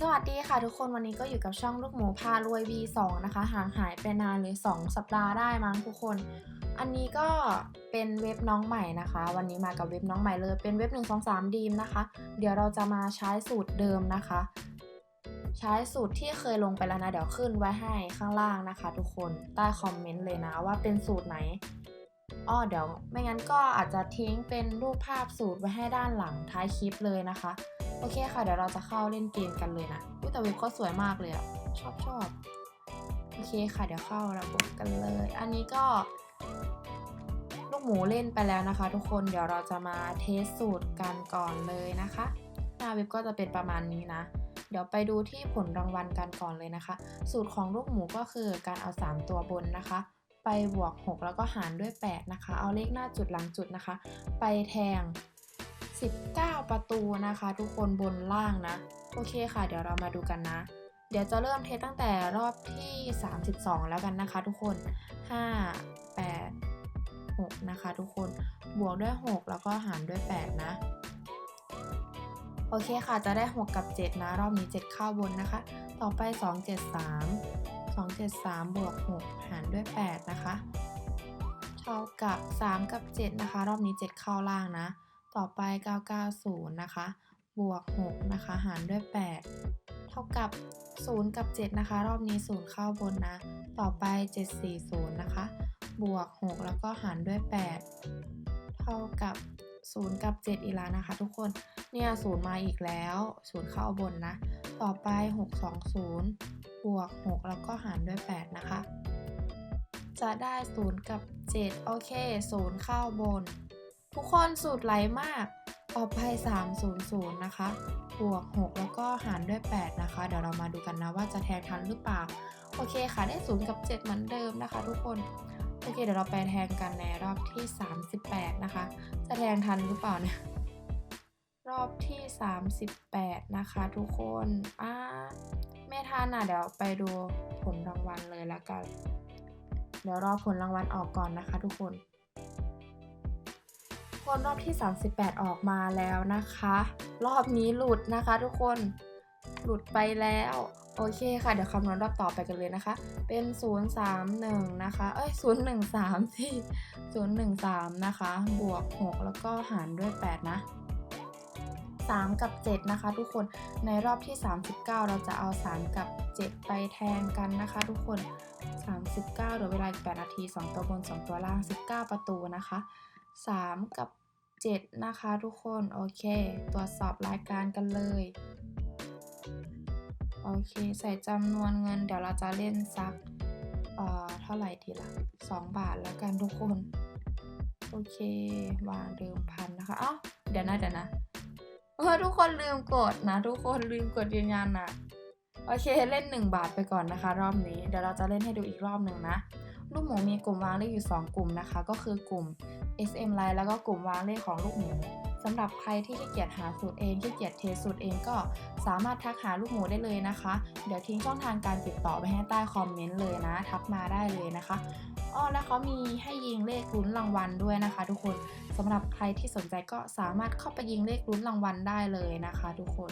สวัสดีค่ะทุกคนวันนี้ก็อยู่กับช่องลูกหมูพารวย V2 นะคะห่างหายไปนานเลย2สัปดาห์ได้มั้งทุกคน อันนี้ก็เป็นเว็บน้องใหม่นะคะ วันนี้มากับเว็บน้องใหม่เลยเป็นเว็บ 123 ดีมนะคะ เดี๋ยวเราจะมาใช้สูตรเดิมนะคะ ใช้สูตรที่เคยลงไปแล้วนะ เดี๋ยวขึ้นไว้ให้ข้างล่างนะคะ ทุกคนใต้คอมเมนต์เลยนะว่าเป็นสูตรไหน อ้อเดี๋ยวไม่งั้นก็อาจจะทิ้งเป็นรูปภาพสูตรไว้ให้ด้านหลังท้ายคลิปเลยนะคะ โอเคค่ะ เดี๋ยวเราจะเข้าเล่นเกมกันเลยนะอุ๊ยแต่เว็บก็สวยมากเลยอะชอบชอบโอเคค่ะเดี๋ยวเข้าระบบกันเลย อันนี้ก็ ลูกหมูเล่นไปแล้วนะคะ ทุกคนเดี๋ยวเราจะมาเทสสูตรกันก่อนเลยนะคะหน้าเว็บก็จะเป็นประมาณนี้นะเดี๋ยวไปดูที่ผลรางวัลกันก่อนเลยนะคะ สูตรของลูกหมูก็คือการเอา 3 ตัวบนนะคะ ไปบวก 6 แล้วก็หารด้วย 8 นะคะ เอาเลขหน้าจุดหลังจุดนะคะ ไปแทง 19 ประตูนะคะ ทุกคนบนล่างนะ โอเคค่ะ เดี๋ยวเรามาดูกันนะ เดี๋ยวจะเริ่มเทสตั้งแต่รอบที่ 32 แล้วกันนะคะ ทุกคน 5 8 6 นะคะ ทุกคน บวกด้วย 6 แล้วก็หารด้วย 8 นะโอเคค่ะ จะได้ 6 กับ 7 นะ รอบนี้ 7 เข้าบนนะคะ ต่อไป 2 7 3 2 7 3 บวก 6 หารด้วย 8 นะคะเท่ากับ 3 กับ 7 นะคะ รอบนี้ 7 เข้าล่างนะ ต่อไป 990 นะคะ บวก 6 นะคะ หารด้วย 8 เท่ากับ 0 กับ 7 นะคะ รอบนี้ 0 เข้าบนนะ ต่อไป 740 นะคะ บวก 6 แล้วก็หารด้วย 8 เท่ากับ 0 กับ 7 อีกแล้วนะคะ ทุกคน เนี่ย 0 มาอีกแล้ว 0 เข้าบนนะ ต่อไป 620 บวก 6 แล้วก็หารด้วย 8 นะคะ จะได้ 0 กับ 7 โอเค 0 เข้าบน ทุกคนสูตรไหลมาก ต่อไป 300 นะคะ บวก 6 แล้วก็หารด้วย 8 นะคะ เดี๋ยวเรามาดูกันนะว่าจะแทงทันหรือเปล่า โอเคค่ะ ได้ 0 กับ 7 เหมือนเดิมนะคะ ทุกคนโอเคเดี๋ยวเราไปแทงกันในรอบที่ 38 นะคะ จะแทงทันหรือเปล่าเนี่ย รอบที่ 38 นะคะทุกคนอ่าไม่ทันอะเดี๋ยวไปดูผลรางวัลเลยละกัน เดี๋ยวรอผลรางวัลออกก่อนนะคะทุกคน คนรอบที่ 38 ออกมาแล้วนะคะ รอบนี้หลุดนะคะทุกคน หลุดไปแล้วโอเคค่ะ เดี๋ยวคำนวณรอบต่อไปกันเลยนะคะ เป็น 0 3 1 นะคะ เอ้ย 0 1 3 ที่ 0 1 3 นะคะ บวก 6 แล้วก็หารด้วย 8 นะ 3 กับ 7 นะคะ ทุกคนในรอบที่ 39 เราจะเอา 3 กับ 7 ไปแทนกันนะคะ ทุกคน 39เหลือเวลาอีก8นาที 2 ตัวบน 2 ตัวล่าง 19 ประตูนะคะ 3 กับ 7 นะคะ ทุกคนโอเค ตรวจสอบรายการกันเลยโอเคใส่จำนวนเงินเดี๋ยวเราจะเล่นสักเอ่อเท่าไหร่ดีละ2 บาทแล้วกันทุกคน โอเค วางเดิมพันนะคะ เอ้า เดี๋ยวนะเดี๋ยวนะ ออทุกคนลืมกดนะ ทุกคนลืมกดยืนยันนะโอเคเล่น 1 บาทไปก่อนนะคะ รอบนี้ เดี๋ยวเราจะเล่นให้ดูอีกรอบหนึ่งนะ ลูกหมูมีกลุ่มวางเลขอยู่ 2 กลุ่มนะคะ ก็คือกลุ่ม SM Line แล้วก็กลุ่มวางเลขของลูกหมูสำหรับใครที่ขี้เกียจหาสูตรเองขี้เกียจเทสูตรเองก็สามารถทักหาลูกหมูได้เลยนะคะ เดี๋ยวทิ้งช่องทางการติดต่อไปให้ใต้คอมเมนต์เลยนะ ทักมาได้เลยนะคะอ้อแล้วเขามีให้ยิงเลขลุ้นรางวัลด้วยนะคะ ทุกคนสำหรับใครที่สนใจก็สามารถเข้าไปยิงเลขลุ้นรางวัลได้เลยนะคะ ทุกคน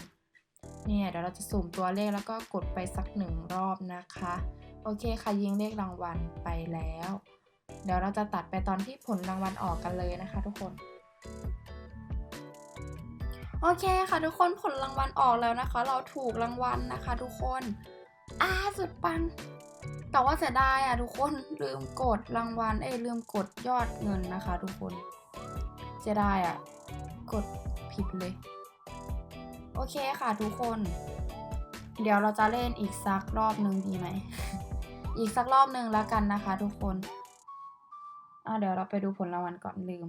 เนี่ยเดี๋ยวเราจะสุ่มตัวเลขแล้วก็กดไปสักหนึ่งรอบนะคะ โอเคค่ะยิงเลขรางวัลไปแล้ว เดี๋ยวเราจะตัดไปตอนที่ผลรางวัลออกกันเลยนะคะ ทุกคน โอเคค่ะทุกคนผลรางวัลออกแล้วนะคะ เราถูกรางวัลนะคะ ทุกคนอ่าสุดปังแต่ว่าเสียดายอะทุกคนลืมกดรางวัลเอ้ลืมกดยอดเงินนะคะ ทุกคนเสียดายอะกดผิดเลย โอเคค่ะทุกคน เดี๋ยวเราจะเล่นอีกสักรอบหนึ่งดีไหม อีกสักรอบหนึ่งแล้วกันนะคะทุกคนอะเดี๋ยวเราไปดูผลรางวัลก่อนลืม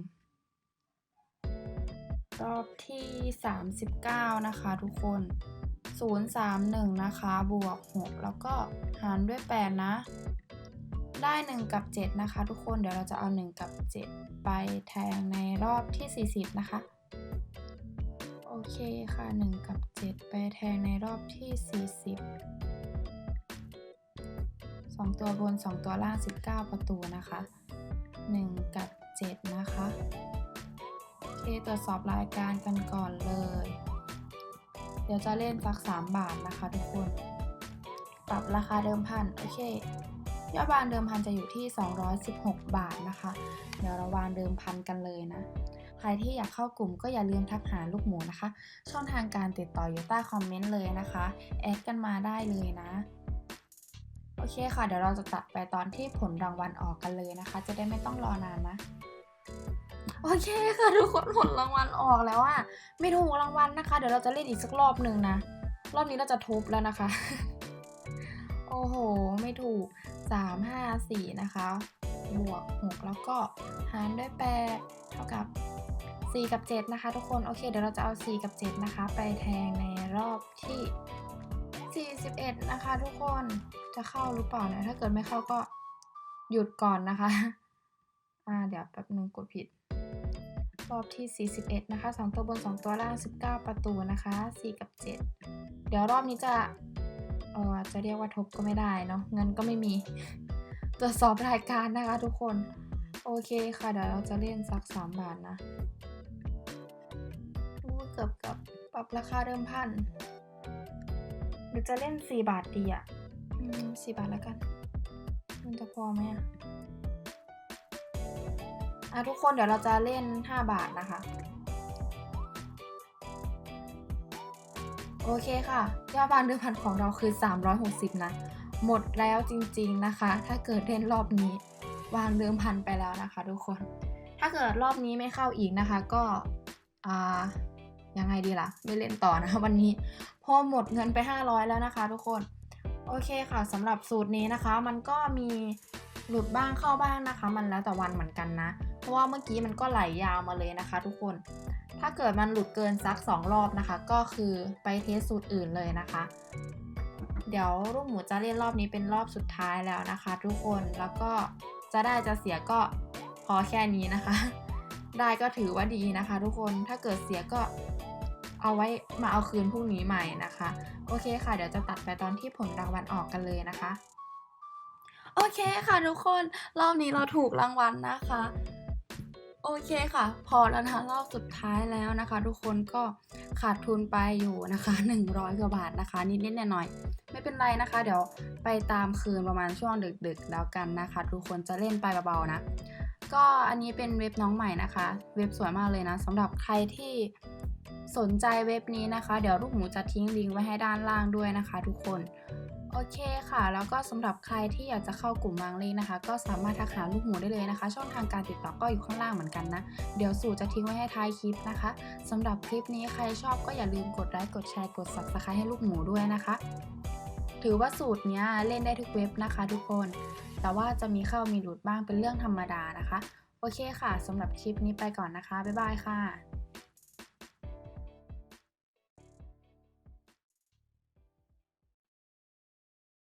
รอบที่ 39 นะคะทุกคน 031 นะคะบวก 6 แล้วก็หารด้วย 8 นะ ได้ 1 กับ 7 นะคะ ทุกคนเดี๋ยวเราจะเอา 1 กับ 7 ไปแทงในรอบที่ 40 นะคะโอเคค่ะ 1 กับ 7 ไปแทงในรอบที่ 40 2 ตัวบน 2 ตัวล่าง 19 ประตูนะคะ 1 กับ 7 นะคะโอเคตรวจสอบรายการกันก่อนเลย เดี๋ยวจะเล่นสัก 3 บาทนะคะทุกคน ปรับราคาเดิมพันโอเคยอดวางเดิมพันจะอยู่ที่ 216 บาทนะคะ เดี๋ยวเราวางเดิมพันกันเลยนะ ใครที่อยากเข้ากลุ่มก็อย่าลืมทักหาลูกหมูนะคะ ช่องทางการติดต่ออยู่ใต้คอมเมนต์เลยนะคะ แอดกันมาได้เลยนะ โอเคค่ะ เดี๋ยวเราจะตัดไปตอนที่ผลรางวัลออกกันเลยนะคะ จะได้ไม่ต้องรอนานนะ โอเคค่ะทุกคนผลรางวัลออกแล้วอะไม่ถูกรางวัลนะคะ เดี๋ยวเราจะเล่นอีกสักรอบหนึ่งนะ รอบนี้เราจะทุบแล้วนะคะ โอ้โห ไม่ถูก 3 5 4 นะคะ บวก 6 แล้วก็หารด้วย8เท่ากับ 4 กับ 7 นะคะ ทุกคน โอเค เดี๋ยวเราจะเอา 4 กับ 7 นะคะ ไปแทงในรอบที่ 41 นะคะทุกคนจะเข้าหรือเปล่าเนี่ยถ้าเกิดไม่เข้าก็หยุดก่อนนะคะ อ่าเดี๋ยวแป๊บนึงกดผิด รอบที่ 41 นะคะ 2 ตัวบน 2 ตัวล่าง 19 ประตูนะคะ 4 กับ 7 เดี๋ยวรอบนี้จะเออจะเรียกว่าทบก็ไม่ได้เนาะเงินก็ไม่มีตรวจสอบรายการนะคะทุกคน โอเคค่ะ เดี๋ยวเราจะเล่นสัก 3 บาทนะเกือบกับปรับราคาเดิมพัน หรือจะเล่น4บาทดีอะอืม4บาทแล้วกัน มันจะพอไหมอะอะทุกคนเดี๋ยวเราจะเล่น 5 บาทนะคะ โอเคค่ะ ยอดวางเดิมพันของเราคือ 360 นะ หมดแล้วจริงๆนะคะ ถ้าเกิดเล่นรอบนี้ วางเดิมพันไปแล้วนะคะ ทุกคน ถ้าเกิดรอบนี้ไม่เข้าอีกนะคะ ก็อ่า ยังไงดีล่ะ ไม่เล่นต่อนะวันนี้ พอหมดเงินไป 500 แล้วนะคะ ทุกคน โอเคค่ะสำหรับสูตรนี้นะคะ มันก็มีหลุดบ้างเข้าบ้างนะคะ มันแล้วแต่วันเหมือนกันนะ เพราะว่าเมื่อกี้มันก็ไหลยาวมาเลยนะคะ ทุกคน ถ้าเกิดมันหลุดเกินสัก 2 รอบนะคะ ก็คือไปเทสสูตรอื่นเลยนะคะ เดี๋ยวลูกหมูจะเล่นรอบนี้เป็นรอบสุดท้ายแล้วนะคะ ทุกคนแล้วก็จะได้จะเสียก็พอแค่นี้นะคะ ได้ก็ถือว่าดีนะคะ ทุกคนถ้าเกิดเสียก็ เอาไว้มาเอาคืนพรุ่งนี้ใหม่นะคะ โอเคค่ะ เดี๋ยวจะตัดไปตอนที่ผลรางวัลออกกันเลยนะคะ โอเคค่ะทุกคนรอบนี้เราถูกรางวัลนะคะ โอเคค่ะ พอแล้วนะคะรอบสุดท้ายแล้วนะคะ ทุกคนก็ขาดทุนไปอยู่นะคะ 100กว่าบาทนะคะ นิดๆหน่อยๆไม่เป็นไรนะคะ เดี๋ยวไปตามคืนประมาณช่วงดึกๆแล้วกันนะคะ ทุกคนจะเล่นไปเบาๆนะก็อันนี้เป็นเว็บน้องใหม่นะคะ เว็บสวยมากเลยนะสำหรับใครที่ สนใจเว็บนี้นะคะ เดี๋ยวลูกหมูจะทิ้งลิงก์ไว้ให้ด้านล่างด้วยนะคะ ทุกคนโอเคค่ะ แล้วก็สำหรับใครที่อยากจะเข้ากลุ่มวางเลขนะคะ ก็สามารถทักหาลูกหมูได้เลยนะคะ ช่องทางการติดต่อก็อยู่ข้างล่างเหมือนกันนะ เดี๋ยวสู่จะทิ้งไว้ให้ท้ายคลิปนะคะสำหรับคลิปนี้ใครชอบก็อย่าลืมกดไลค์กดแชร์กด subscribe ให้ลูกหมูด้วยนะคะ ถือว่าสูตรเนี้ยเล่นได้ทุกเว็บนะคะ ทุกคน แต่ว่าจะมีเข้ามีหลุดบ้างเป็นเรื่องธรรมดานะคะ โอเคค่ะสำหรับคลิปนี้ไปก่อนนะคะบ๊ายบายค่ะ